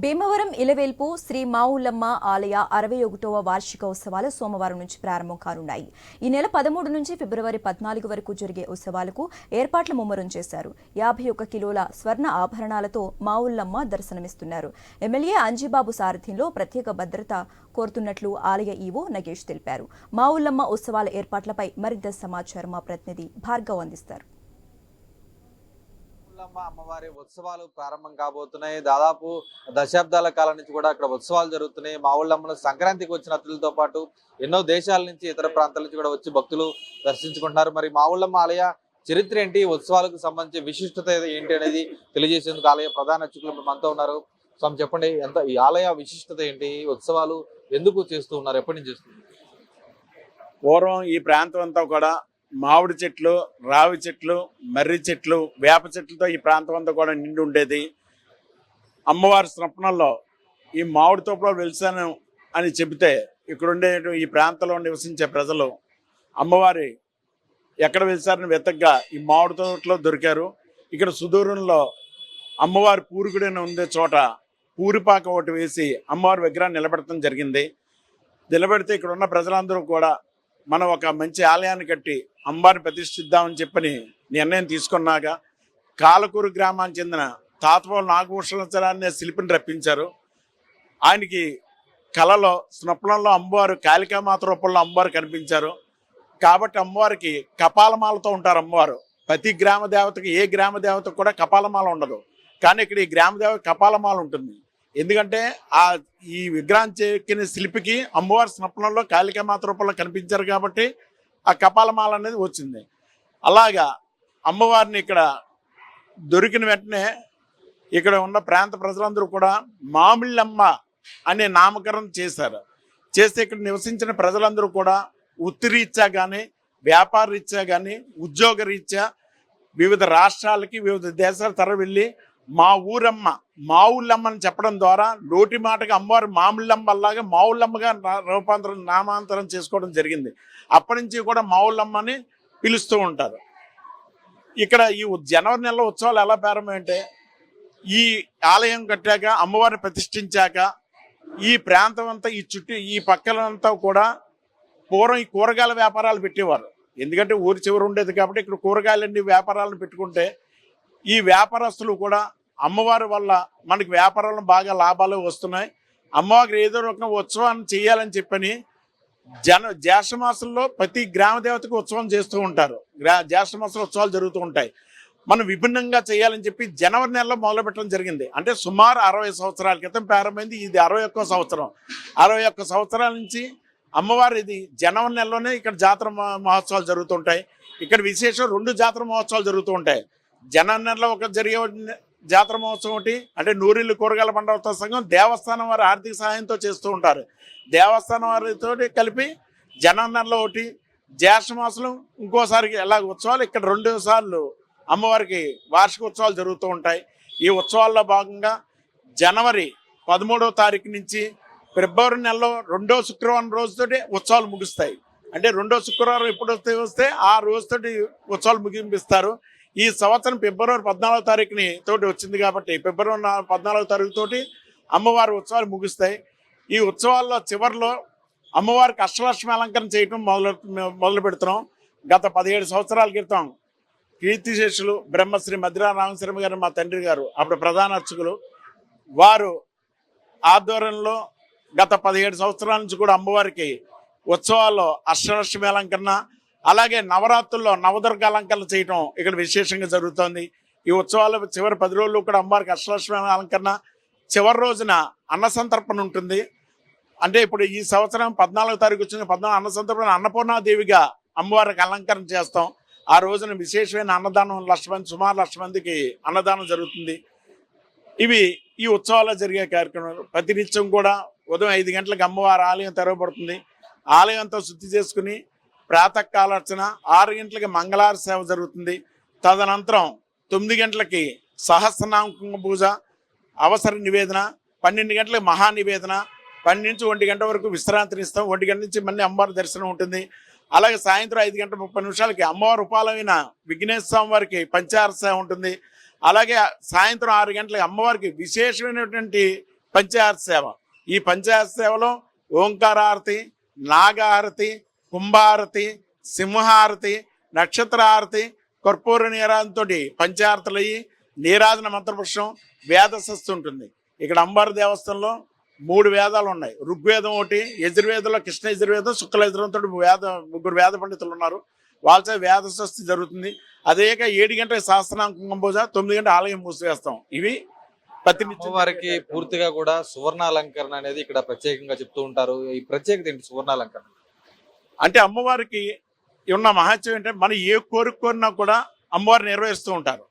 భీమవరం ఇలవేల్పు శ్రీ మావులమ్మ ఆలయ అరవై ఒకటవ వార్షిక ఉత్సవాలు సోమవారం నుంచి ప్రారంభం కానున్నాయి. ఈ నెల పదమూడు నుంచి ఫిబ్రవరి పద్నాలుగు వరకు జరిగే ఉత్సవాలకు ఏర్పాట్లు ముమ్మరం చేశారు. యాభై ఒక్క కిలోల స్వర్ణ ఆభరణాలతో మావుల్లమ్మ దర్శనమిస్తున్నారు. ఎమ్మెల్యే అంజిబాబు సారథ్యంలో ప్రత్యేక భద్రత కోరుతున్నట్లు ఆలయ ఈవో నగేష్ తెలిపారు. మావుల్లమ్మ ఉత్సవాల ఏర్పాట్లపై మరింత సమాచారం మా ప్రతినిధి భార్గవ్ అందిస్తారు. మావుళ్ళమ్మ అమ్మవారి ఉత్సవాలు ప్రారంభం కాబోతున్నాయి. దాదాపు దశాబ్దాల కాలం నుంచి కూడా అక్కడ ఉత్సవాలు జరుగుతున్నాయి. మా మావుళ్ళమ్మను సంక్రాంతికి వచ్చిన అతిథులతో పాటు ఎన్నో దేశాల నుంచి ఇతర ప్రాంతాల నుంచి కూడా వచ్చి భక్తులు దర్శించుకుంటున్నారు. మరి మా ఊళ్ళమ్మ ఆలయ చరిత్ర ఏంటి? ఉత్సవాలకు సంబంధించి విశిష్టత ఏంటి అనేది తెలియజేసేందుకు ఆలయ ప్రధాన అర్చకులు మనతో ఉన్నారు. స్వామి చెప్పండి ఎంత ఈ ఆలయ విశిష్టత ఏంటి? ఉత్సవాలు ఎందుకు చేస్తూ ఉన్నారు? ఎప్పటి నుంచి చేస్తున్నారు? పూర్వం ఈ ప్రాంతం అంతా కూడా మామిడి చెట్లు రావి చెట్లు మర్రి చెట్లు వేప చెట్లతో ఈ ప్రాంతం అంతా కూడా నిండి ఉండేది. అమ్మవారి స్వప్నంలో ఈ మామిడి తోపులో వెలిసాను అని చెబితే ఇక్కడుండే ఈ ప్రాంతంలో నివసించే ప్రజలు అమ్మవారి ఎక్కడ వెలిసారని వెతగ్గా ఈ మామిడి తోటలో దొరికారు. ఇక్కడ సుదూరంలో అమ్మవారి పూరికుడైన ఉండే చోట పూరిపాక ఒకటి వేసి అమ్మవారి విగ్రహాన్ని నిలబెడటం జరిగింది. నిలబెడితే ఇక్కడ ఉన్న ప్రజలందరూ కూడా మనం ఒక మంచి ఆలయాన్ని కట్టి అమ్మవారిని ప్రతిష్ఠిద్దామని చెప్పని నిర్ణయం తీసుకున్నాక కాలకూరు గ్రామానికి చెందిన తాతపోలు నాగభూషణాచార్య శిల్పిని రప్పించారు. ఆయనకి కళలో స్వప్నంలో అమ్మవారు కాళికామాత రూపంలో అమ్మవారు కనిపించారు. కాబట్టి అమ్మవారికి కపాలమాలతో ఉంటారు అమ్మవారు. ప్రతి గ్రామ దేవతకి ఏ గ్రామ దేవతకు కూడా కపాలమాల ఉండదు. కానీ ఇక్కడ ఈ గ్రామ దేవత కపాలమాల ఉంటుంది. ఎందుకంటే ఆ ఈ విగ్రహం చెక్కిన శిల్పికి అమ్మవారి స్వప్నంలో కాళికామాత రూపంలో కనిపించారు కాబట్టి ఆ కపాలమాల అనేది వచ్చింది. అలాగా అమ్మవారిని ఇక్కడ దొరికిన వెంటనే ఇక్కడ ఉన్న ప్రాంత ప్రజలందరూ కూడా మామిళ్ళమ్మ అనే నామకరణం చేశారు. చేస్తే ఇక్కడ నివసించిన ప్రజలందరూ కూడా వృత్తిరీత్యా కానీ వ్యాపార రీత్యా కానీ ఉద్యోగ రీత్యా వివిధ రాష్ట్రాలకి వివిధ దేశాల తర వెళ్ళి మా ఊరమ్మ మా అని చెప్పడం ద్వారా నోటి మాటగా అమ్మవారు మామిళ్ళమ్మ మావుళ్ళమ్మగా రూపాంతరం నామాంతరం చేసుకోవడం జరిగింది. అప్పటి నుంచి కూడా మావుళ్ళమ్మని పిలుస్తూ ఉంటారు. ఇక్కడ ఈ జనవరి నెల ఉత్సవాలు ఎలా ప్రారంభమంటే ఈ ఆలయం కట్టాక అమ్మవారిని ప్రతిష్ఠించాక ఈ ప్రాంతం అంతా ఈ చుట్టూ ఈ పక్కలంతా కూడా పూర్వం ఈ కూరగాయల వ్యాపారాలు పెట్టేవారు. ఎందుకంటే ఊరి చివరి ఉండేది కాబట్టి ఇక్కడ కూరగాయలన్నీ వ్యాపారాలను పెట్టుకుంటే ఈ వ్యాపారస్తులు కూడా అమ్మవారి వల్ల మనకి వ్యాపారంలో బాగా లాభాలు వస్తున్నాయి. అమ్మవారికి ఏదో ఒక ఉత్సవాన్ని చేయాలని చెప్పని జన జ్యేష్ఠమాసంలో ప్రతి గ్రామ దేవతకు ఉత్సవం చేస్తూ ఉంటారు. గ్రా జ్యేష్ఠమాసంలో ఉత్సవాలు జరుగుతూ ఉంటాయి. మనం విభిన్నంగా చేయాలని చెప్పి జనవరి నెలలో మొదలుపెట్టడం జరిగింది. అంటే సుమారు అరవై సంవత్సరాల క్రితం ప్రారంభమైంది. ఇది అరవై ఒక్క సంవత్సరం. అరవై ఒక్క సంవత్సరాల నుంచి అమ్మవారి ఇది జనవరి నెలలోనే ఇక్కడ జాతర మహోత్సవాలు జరుగుతుంటాయి ఇక్కడ విశేషం రెండు జాతర మహోత్సవాలు జరుగుతూ ఉంటాయి. జనవరి నెలలో ఒక జరిగే జాతర మహోత్సవం ఒకటి అంటే నూరిల్లు కూరగాయల పండుగ సంఘం దేవస్థానం వారి ఆర్థిక సహాయంతో చేస్తూ ఉంటారు. దేవస్థానం వారితో కలిపి జనవరి నెలలో ఒకటి జ్యేష్ఠ మాసంలో ఇంకోసారి ఎలా ఉత్సవాలు ఇక్కడ రెండు సార్లు అమ్మవారికి వార్షిక ఉత్సవాలు జరుగుతూ ఉంటాయి. ఈ ఉత్సవాల్లో భాగంగా జనవరి పదమూడవ తారీఖు నుంచి ఫిబ్రవరి నెలలో రెండో శుక్రవారం రోజుతోటి ఉత్సవాలు ముగుస్తాయి. అంటే రెండో శుక్రవారం ఎప్పుడు వస్తే వస్తే ఆ రోజుతోటి ఉత్సవాలు ముగింపిస్తారు. ఈ సంవత్సరం ఫిబ్రవరి పద్నాలుగో తారీఖుని తోటి వచ్చింది కాబట్టి ఫిబ్రవరి పద్నాలుగో తారీఖు తోటి అమ్మవారి ఉత్సవాలు ముగుస్తాయి. ఈ ఉత్సవాల్లో చివరిలో అమ్మవారికి అష్టలక్ష్మి అలంకరణ చేయటం మొదలు మొదలు పెడుతున్నాం. గత పదిహేడు సంవత్సరాల క్రితం కీర్తిశేషులు బ్రహ్మశ్రీ మధురా రామశ్రమ గారు మా తండ్రి గారు అప్పుడు ప్రధాన అర్చకులు వారు ఆధ్వర్యంలో గత పదిహేడు సంవత్సరాల నుంచి కూడా అమ్మవారికి ఉత్సవాల్లో అష్టలక్ష్మి అలంకరణ అలాగే నవరాత్రుల్లో నవదుర్గ అలంకరణ చేయటం ఇక్కడ విశేషంగా జరుగుతోంది. ఈ ఉత్సవాలు చివరి పది రోజులు కూడా అమ్మవారికి అష్టలక్ష్మి అలంకరణ. చివరి రోజున అన్న సంతర్పణ ఉంటుంది. అంటే ఇప్పుడు ఈ సంవత్సరం పద్నాలుగో తారీఖు వచ్చిన పద్నాలుగు అన్న సంతర్పణ అన్నపూర్ణాదేవిగా అమ్మవారికి అలంకరణ చేస్తాం. ఆ రోజున విశేషమైన అన్నదానం లక్ష మంది సుమారు లక్ష మందికి అన్నదానం జరుగుతుంది. ఇవి ఈ ఉత్సవాల్లో జరిగే కార్యక్రమాలు. ప్రతినిత్యం కూడా ఉదయం ఐదు గంటలకు అమ్మవారి ఆలయం తెరవబడుతుంది. ఆలయం అంతా శుద్ధి చేసుకుని ప్రాతకాలర్చన ఆరు గంటలకి మంగళార సేవ జరుగుతుంది. తదనంతరం తొమ్మిది గంటలకి సహస్రనామ పూజ అవసర నివేదన పన్నెండు గంటలకు మహా నివేదన పన్నెండు నుంచి ఒంటి గంట వరకు విశ్రాంతిని ఇస్తాం. ఒంటి గంట నుంచి మళ్ళీ అమ్మవారి దర్శనం ఉంటుంది. అలాగే సాయంత్రం ఐదు గంటల ముప్పై నిమిషాలకి అమ్మవారి ఉపాలమైన విఘ్నేశ్వర స్వామి వారికి పంచార సేవ ఉంటుంది. అలాగే సాయంత్రం ఆరు గంటలకి అమ్మవారికి విశేషమైనటువంటి పంచాయత్ సేవ. ఈ పంచాయత్ సేవలో ఓంకారారతి నాగహారతి కుంభారతి సింహారతి నక్షత్రహారతి కర్పూర నీరాజంతో పంచారతలు అయ్యి నీరాజన మంత్రపురుషం వేద ఉంటుంది. ఇక్కడ అంబారు దేవస్థానంలో మూడు వేదాలు ఉన్నాయి. ఋగ్వేదం ఒకటి యజుర్వేదంలో కృష్ణ యజుర్వేదం శుక్ల యజుర్వేదంతో వేద ముగ్గురు వేద పండితులు ఉన్నారు. వాళ్ళతో వేద సస్తి జరుగుతుంది. అదేక ఏడు గంటల సహస్రాంకం పూజ తొమ్మిది గంటల ఆలయం మూసివేస్తాం ఇవి ప్రతి వారికి పూర్తిగా కూడా సువర్ణ అలంకరణ అనేది ఇక్కడ ప్రత్యేకంగా చెప్తూ ఉంటారు. ఈ ప్రత్యేకత ఏంటి సువర్ణ అలంకరణ అంటే అమ్మవారికి ఉన్న మహత్యం ఏంటంటే మనం ఏ కోరిక కోరినా కూడా అమ్మవారు నెరవేరుస్తూ ఉంటారు.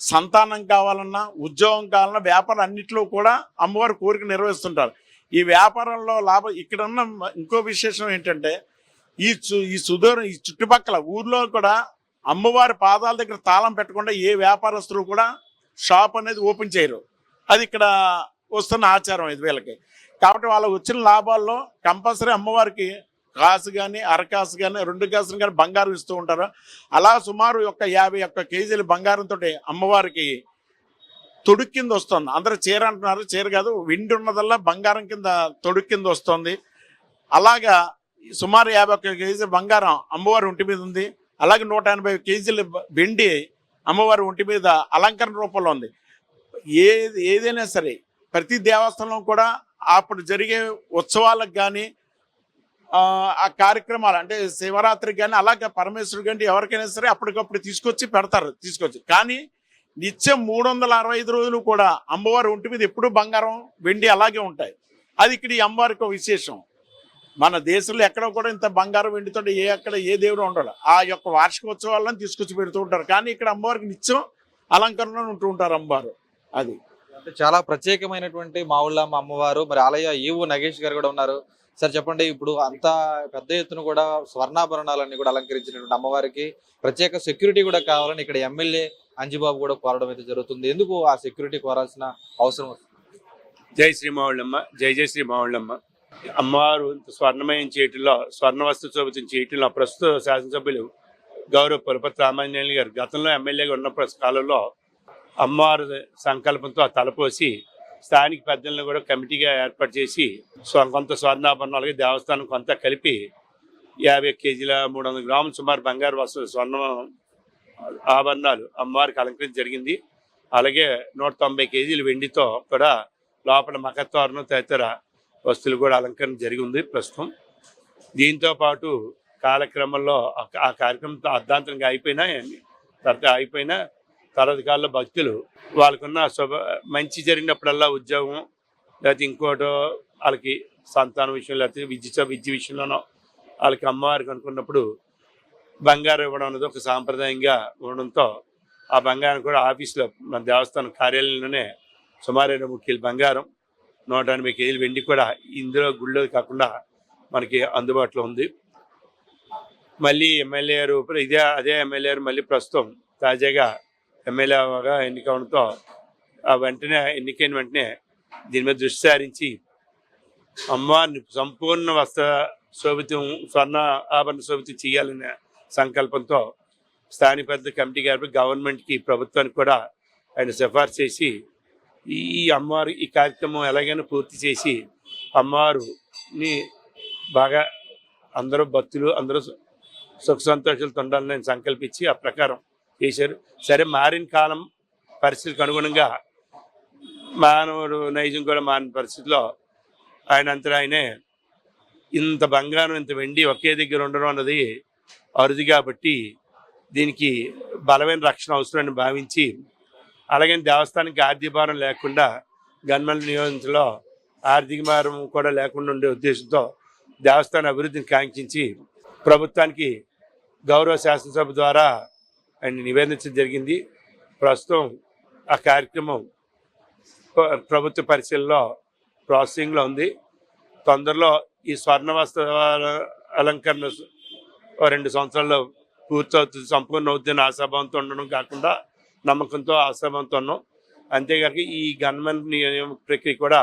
సంతానం కావాలన్నా ఉద్యోగం కావాలన్నా వ్యాపారం అన్నింటిలో కూడా అమ్మవారి కోరిక నెరవేరుస్తుంటారు. ఈ వ్యాపారంలో లాభం ఇక్కడ ఉన్న ఇంకో విశేషం ఏంటంటే ఈ ఈ సుదూరం ఈ చుట్టుపక్కల ఊర్లో కూడా అమ్మవారి పాదాల దగ్గర తాళం పెట్టకుండా ఏ వ్యాపారస్తులు కూడా షాప్ అనేది ఓపెన్ చేయరు. అది ఇక్కడ వస్తున్న ఆచారం ఇది వీళ్ళకి. కాబట్టి వాళ్ళకి వచ్చిన లాభాల్లో కంపల్సరీ అమ్మవారికి కాసు కానీ అరకాసు కానీ రెండు కాసులు కానీ బంగారం ఇస్తూ ఉంటారు. అలా సుమారు ఒక యాభై ఒక్క కేజీలు బంగారంతో అమ్మవారికి తొడుగు కింద వస్తుంది. అందరూ చీర అంటున్నారు. చీర కాదు విండి ఉన్నదల్లా బంగారం కింద తొడుగు కింద వస్తుంది. అలాగా సుమారు యాభై ఒక్క కేజీ బంగారం అమ్మవారి ఒంటి మీద ఉంది. అలాగే నూట ఎనభై కేజీల వెండి అమ్మవారి ఒంటి మీద అలంకరణ రూపంలో ఉంది. ఏది ఏదైనా సరే ప్రతి దేవస్థానం కూడా అప్పుడు జరిగే ఉత్సవాలకు కానీ ఆ కార్యక్రమాలు అంటే శివరాత్రికి కానీ అలాగే పరమేశ్వరుడు కానీ ఎవరికైనా సరే అప్పటికప్పుడు తీసుకొచ్చి పెడతారు తీసుకొచ్చి. కానీ నిత్యం మూడు వందల అరవై ఐదు రోజులు కూడా అమ్మవారి ఒంటి మీద ఎప్పుడూ బంగారం వెండి అలాగే ఉంటాయి. అది ఇక్కడ ఈ అమ్మవారికి ఒక విశేషం. మన దేశంలో ఎక్కడ కూడా ఇంత బంగారం వెండితో ఏ ఎక్కడ ఏ దేవుడు ఉండడు. ఆ యొక్క వార్షికోత్సవాలను తీసుకొచ్చి పెడుతూ ఉంటారు. కానీ ఇక్కడ అమ్మవారికి నిత్యం అలంకరణలో ఉంటూ ఉంటారు అమ్మవారు. అది. చాలా ప్రత్యేకమైనటువంటి మా ఊళ్ళమ్మ అమ్మవారు మరి ఆలయ ఈవు నగేష్ గారు కూడా ఉన్నారు. సార్ చెప్పండి. ఇప్పుడు అంత పెద్ద ఎత్తున కూడా స్వర్ణాభరణాలన్నీ కూడా అలంకరించినటువంటి అమ్మవారికి ప్రత్యేక సెక్యూరిటీ కూడా కావాలని ఇక్కడ ఎమ్మెల్యే అంజిబాబు కూడా కోరడం అయితే జరుగుతుంది. ఎందుకు ఆ సెక్యూరిటీ కోరాల్సిన అవసరం జై శ్రీ మావుళ్ళమ్మ జై జై శ్రీ మావుళ్ళమ్మ. అమ్మవారు స్వర్ణమయం చేయటంలో స్వర్ణ వస్తు చూపించిన చేయటంలో ప్రస్తుత శాసనసభ్యులు గౌరవ పురపతి రామాంజనేయులు గారు గతంలో ఎమ్మెల్యేగా ఉన్న కాలంలో అమ్మవారి సంకల్పంతో ఆ తలపోసి స్థానిక పెద్దలను కూడా కమిటీగా ఏర్పాటు చేసి కొంత స్వర్ణాభరణాలకి దేవస్థానం కొంత కలిపి యాభై కేజీల మూడు వందల గ్రాములు సుమారు బంగారు వస్తు స్వర్ణ ఆభరణాలు అమ్మవారికి అలంకరించడం జరిగింది. అలాగే నూట తొంభై కేజీల వెండితో కూడా లోపల మకత్తోరణం తదితర వస్తువులు కూడా అలంకరణ జరిగింది ప్రస్తుతం. దీంతో పాటు కాలక్రమంలో ఆ- ఆ కార్యక్రమం అర్ధాంతరంగా అయిపోయినా తర్వాత అయిపోయినా తరగతి భక్తులు వాళ్ళకున్న శుభ మంచి జరిగినప్పుడల్లా ఉద్యోగం లేకపోతే ఇంకోటో వాళ్ళకి సంతానం విషయం లేకపోతే విద్య విద్య విషయంలోనో వాళ్ళకి అమ్మవారికి అనుకున్నప్పుడు బంగారం ఇవ్వడం అనేది ఒక సాంప్రదాయంగా ఉండడంతో ఆ బంగారం కూడా ఆఫీస్లో మన దేవస్థానం కార్యాలయంలోనే సుమారు రెండు మూడు కేజీలు బంగారం నూట ఎనభై కేజీలు వెండి కూడా ఇందులో గుళ్ళో కాకుండా మనకి అందుబాటులో ఉంది. మళ్ళీ ఎమ్మెల్యే గారు ఇదే అదే ఎమ్మెల్యే గారు మళ్ళీ ప్రస్తుతం తాజాగా ఎమ్మెల్యేగా ఎన్నికవడంతో ఆ వెంటనే ఎన్నికైన వెంటనే దీని మీద దృష్టి సారించి అమ్మవారిని సంపూర్ణ వస్త్ర శోభితం స్వర్ణ ఆభరణ శోభితం చేయాలనే సంకల్పంతో స్థానిక పెద్ద కమిటీ గారి గవర్నమెంట్కి ప్రభుత్వానికి కూడా ఆయన సిఫార్సు చేసి ఈ అమ్మవారు ఈ కార్యక్రమం ఎలాగైనా పూర్తి చేసి అమ్మవారుని బాగా అందరూ భక్తులు అందరూ సుఖ సంతోషాలతో ఉండాలని ఆయన సంకల్పించి ఆ ప్రకారం చేశారు. సరే మారిన కాలం పరిస్థితికి అనుగుణంగా మానవుడు నైజం కూడా మారిన పరిస్థితిలో ఆయన అంతా ఆయనే ఇంత బంగారం ఇంత వెండి ఒకే దగ్గర ఉండడం అన్నది అరుదు కాబట్టి దీనికి బలమైన రక్షణ అవసరాన్ని భావించి అలాగే దేవస్థానానికి ఆర్థిక భారం లేకుండా గన్మల్ నియోజకలో ఆర్థిక భారం కూడా లేకుండా ఉండే ఉద్దేశంతో దేవస్థాన అభివృద్ధిని కాంక్షించి ప్రభుత్వానికి గౌరవ శాసనసభ ద్వారా ఆయన నివేదించడం జరిగింది. ప్రస్తుతం ఆ కార్యక్రమం ప్రభుత్వ పరిశీలనలో ప్రాసెసింగ్లో ఉంది. తొందరలో ఈ స్వర్ణ వస్తవ అలంకరణ రెండు సంవత్సరాల్లో పూర్తవుతుంది సంపూర్ణ అవుతుంది ఆశాభావంతో ఉండడం కాకుండా నమ్మకంతో ఆశాభావంతో ఉన్నాం. అంతేగాక ఈ గన్మెన్ నియమ ప్రక్రియ కూడా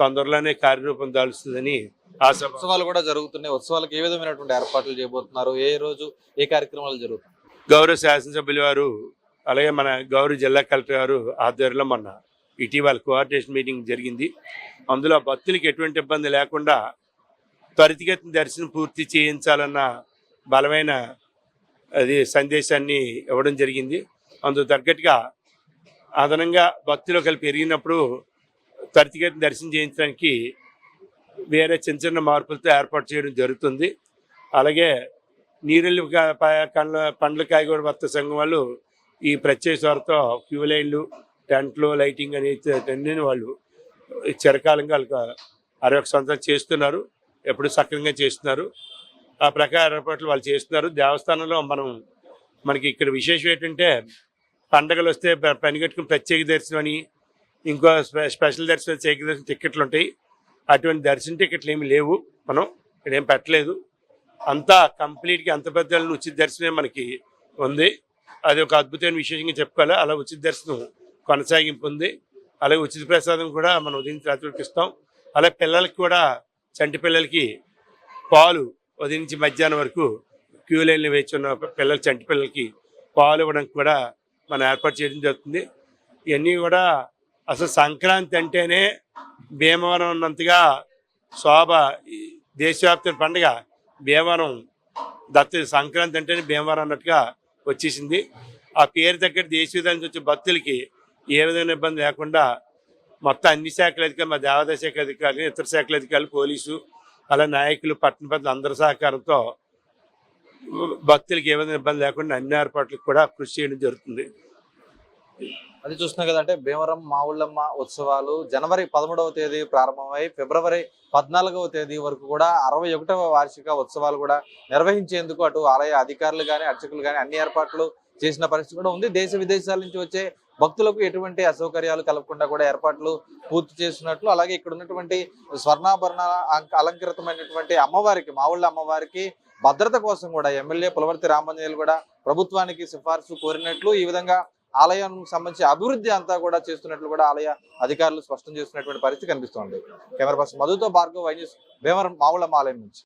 తొందరలోనే కార్యరూపం దాలుస్తుందని ఆశ ఉత్సవాలు కూడా జరుగుతున్నాయి. ఉత్సవాలకు ఏ విధమైనటువంటి ఏర్పాట్లు చేయబోతున్నారు? ఏ రోజు ఏ కార్యక్రమాలు జరుగుతాయి గౌరవ శాసనసభ్యుల వారు అలాగే మన గౌరవ జిల్లా కలెక్టర్ గారు ఆధ్వర్యంలో మొన్న ఇటీవల కోఆర్డినేషన్ మీటింగ్ జరిగింది. అందులో భక్తులకు ఎటువంటి ఇబ్బంది లేకుండా త్వరితగతిన దర్శనం పూర్తి చేయించాలన్న బలమైన అది సందేశాన్ని ఇవ్వడం జరిగింది. అందుకు తగ్గట్టుగా అదనంగా భక్తులు ఒకరు పెరిగినప్పుడు త్వరితగతిన దర్శనం చేయించడానికి వేరే చిన్న చిన్న మార్పులతో ఏర్పాటు చేయడం జరుగుతుంది. అలాగే నీరెళ్ళి కండ్ల పండ్ల కాయగూర భర్త సంఘం వాళ్ళు ఈ ప్రత్యేక స్వరతో క్యూ లైన్లు టెంట్లు లైటింగ్ అనేది వాళ్ళు చిరకాలంగా అరవై ఒక సంవత్సరాలు చేస్తున్నారు. ఎప్పుడు సక్రమంగా చేస్తున్నారు. ఆ ప్రకార ఏర్పాట్లు వాళ్ళు చేస్తున్నారు. దేవస్థానంలో మనం మనకి ఇక్కడ విశేషం ఏంటంటే పండగలు వస్తే ప- పని కట్టుకుని ప్రత్యేక దర్శనం అని ఇంకో స్పెషల్ దర్శనం ప్రత్యేక దర్శనం టికెట్లు ఉంటాయి. అటువంటి దర్శన టికెట్లు ఏమి లేవు. మనం ఇక్కడేం పెట్టలేదు. అంతా కంప్లీట్గా అంత పెద్ద ఉచిత దర్శనమే మనకి ఉంది. అది ఒక అద్భుతమైన విశేషంగా చెప్పుకోవాలి. అలా ఉచిత దర్శనం కొనసాగింపు ఉంది. అలాగే ఉచిత ప్రసాదం కూడా మనం ఉదయం రాత్రికి ఇస్తాం. అలాగే పిల్లలకి కూడా చంటి పిల్లలకి పాలు ఉదయం నుంచి మధ్యాహ్నం వరకు క్యూ లైన్లు వేచి ఉన్న పిల్లలు చంటి పిల్లలకి పాలు ఇవ్వడానికి కూడా మనం ఏర్పాటు చేయడం జరుగుతుంది. ఇవన్నీ కూడా అసలు సంక్రాంతి అంటేనే భీమవరం ఉన్నంతగా శోభ దేశవ్యాప్త పండుగ భీమవరం దత్త సంక్రాంతి అంటేనే భీమవరం అన్నట్టుగా వచ్చేసింది. ఆ పేరు దగ్గర దేశీయుధానికి వచ్చే భక్తులకి ఏ విధమైన ఇబ్బంది లేకుండా మొత్తం అన్ని శాఖల అధికారులు మా దేవాదాయ శాఖ అధికారులు ఇతర శాఖల అధికారులు పోలీసు అలా నాయకులు పట్టణ పెద్దలు అందరి సహకారంతో భక్తులకి ఏ విధమైన ఇబ్బంది లేకుండా అన్ని ఏర్పాట్లకు కూడా కృషి చేయడం జరుగుతుంది. అది చూస్తున్నాం కదంటే భీమవరం మావుళ్ళమ్మ ఉత్సవాలు జనవరి పదమూడవ తేదీ ప్రారంభమై ఫిబ్రవరి పద్నాలుగవ తేదీ వరకు కూడా అరవై ఒకటవ వార్షిక ఉత్సవాలు కూడా నిర్వహించేందుకు అటు ఆలయ అధికారులు కానీ అర్చకులు కానీ అన్ని ఏర్పాట్లు చేసిన పరిస్థితి కూడా ఉంది. దేశ విదేశాల నుంచి వచ్చే భక్తులకు ఎటువంటి అసౌకర్యాలు కలగకుండా కూడా ఏర్పాట్లు పూర్తి చేస్తున్నట్లు అలాగే ఇక్కడ ఉన్నటువంటి స్వర్ణాభరణ అలంకృతమైనటువంటి అమ్మవారికి మావుళ్ళ అమ్మవారికి భద్రత కోసం కూడా ఎమ్మెల్యే పులవర్తి రామంజనేయులు కూడా ప్రభుత్వానికి సిఫార్సు కోరినట్లు ఈ విధంగా ఆలయం సంబంధించి అభివృద్ధి అంతా కూడా చేస్తున్నట్లు కూడా ఆలయ అధికారులు స్పష్టం చేస్తున్నటువంటి పరిస్థితి కనిపిస్తోంది. కెమెరా పర్సన్ మధుతో భార్గవ్ వైన్యూస్ భీమవరం మావుళ్ళమ్మ ఆలయం నుంచి.